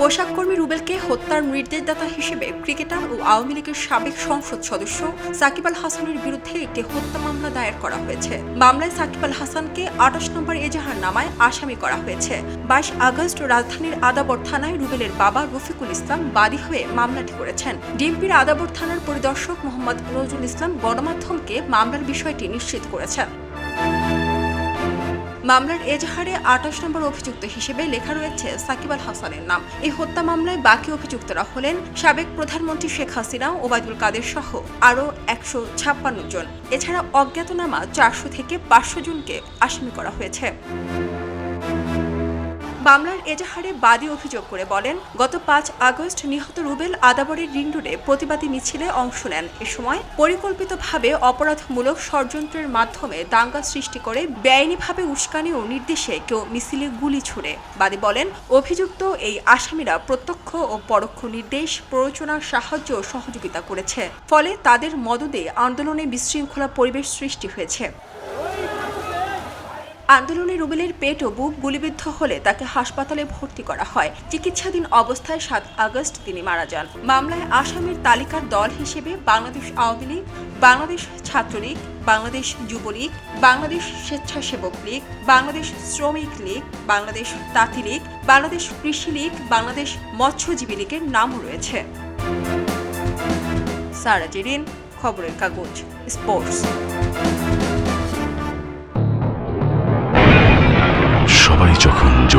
পোশাক কর্মী রুবেলকে হত্যার নির্দেশদাতা হিসেবে ক্রিকেটার ও আওয়ামী লীগের সাবেক সংসদ সদস্য সাকিব আল হাসানের বিরুদ্ধে একটি হত্যা মামলা দায়ের করা হয়েছে। মামলায় সাকিব আল হাসানকে আঠাশ নম্বর এজাহার নামায় আসামি করা হয়েছে। বাইশ আগস্ট রাজধানীর আদাবর থানায় রুবেলের বাবা রফিকুল ইসলাম বাদী হয়ে মামলাটি করেছেন। ডিএমপির আদাবর থানার পরিদর্শক মোহাম্মদ নজরুল ইসলাম গণমাধ্যমকে মামলার বিষয়টি নিশ্চিত করেছেন। মামলার এজাহারে আঠাশ নম্বর অভিযুক্ত হিসেবে লেখা রয়েছে সাকিব আল হাসানের নাম। এই হত্যা মামলায় বাকি অভিযুক্তরা হলেন সাবেক প্রধানমন্ত্রী শেখ হাসিনা ওবায়দুল কাদের সহ আরও একশো ছাপ্পান্ন জন। এছাড়া অজ্ঞাতনামা চারশো থেকে পাঁচশো জনকে আসামি করা হয়েছে। মামলার এজাহারে বাদী অভিযোগ করে বলেন, গত পাঁচ আগস্ট নিহত রুবেল আদাবরের রিং রোডে প্রতিবাদী মিছিলে অংশ নেন। এ সময় পরিকল্পিতভাবে অপরাধমূলক ষড়যন্ত্রের মাধ্যমে দাঙ্গা সৃষ্টি করে বেআইনিভাবে উস্কানি ও নির্দেশে কেউ মিছিলে গুলি ছুড়ে। বাদী বলেন, অভিযুক্ত এই আসামিরা প্রত্যক্ষ ও পরোক্ষ নির্দেশ প্ররোচনার সাহায্য ও সহযোগিতা করেছে। ফলে তাদের মদদে আন্দোলনে বিশৃঙ্খলা পরিবেশ সৃষ্টি হয়েছে। আন্দোলনে রুবেলের পেট ও বুক গুলিবিদ্ধ হলে তাকে হাসপাতালে ভর্তি করা হয়। চিকিৎসাধীন অবস্থায় সাত আগস্ট তিনি মারা যান। মামলায় আসামির তালিকার দল হিসেবে বাংলাদেশ আওয়ামী লীগ, বাংলাদেশ ছাত্রলীগ, বাংলাদেশ যুবলীগ, বাংলাদেশ স্বেচ্ছাসেবক লীগ, বাংলাদেশ শ্রমিক লীগ, বাংলাদেশ তাঁতি লীগ, বাংলাদেশ কৃষি লীগ, বাংলাদেশ মৎস্যজীবী লীগের নামও রয়েছে। সারা জেরিন, খবরের কাগজ, স্পোর্টস।